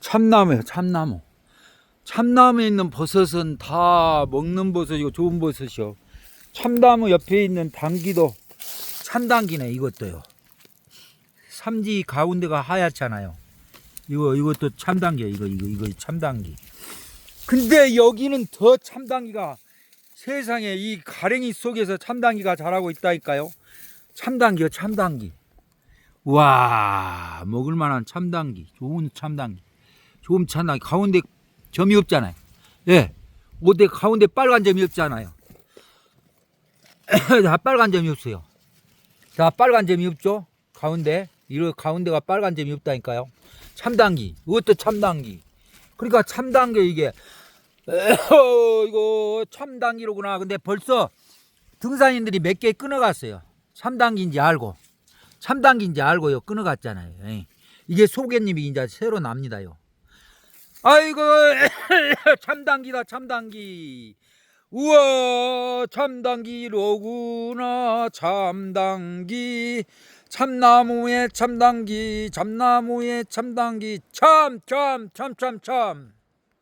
참나무예요, 참나무. 참나무에 있는 버섯은 다 먹는 버섯이고 좋은 버섯이요. 참나무 옆에 있는 당기도 참당기네, 이것도요. 삼지 가운데가 하얗잖아요. 이거, 이것도 참당기야, 이거, 이거, 이거 참당기. 근데 여기는 더 참당기가 세상에 이 가랭이 속에서 참당기가 자라고 있다니까요. 참당기요, 참당기. 와, 먹을 만한 참당기. 좋은 참당기. 참당기. 가운데 점이 없잖아요. 예. 근데 가운데 빨간 점이 없잖아요. 다 빨간 점이 없어요. 자, 빨간 점이 없죠? 가운데. 이거 가운데가 빨간 점이 없다니까요. 참당기. 이것도 참당기. 그러니까 참당기 이게 에허, 이거 참당기로구나. 근데 벌써 등산인들이 몇 개 끊어갔어요. 참당기인지 알고. 참당기인지 알고요. 끊어갔잖아요. 예. 이게 소개님이 이제 새로 납니다요. 아이고, 참당기다, 참당기. 우와, 참당기로구나, 참당기. 참나무에 참당기, 참나무에 참당기, 참, 참, 참, 참, 참.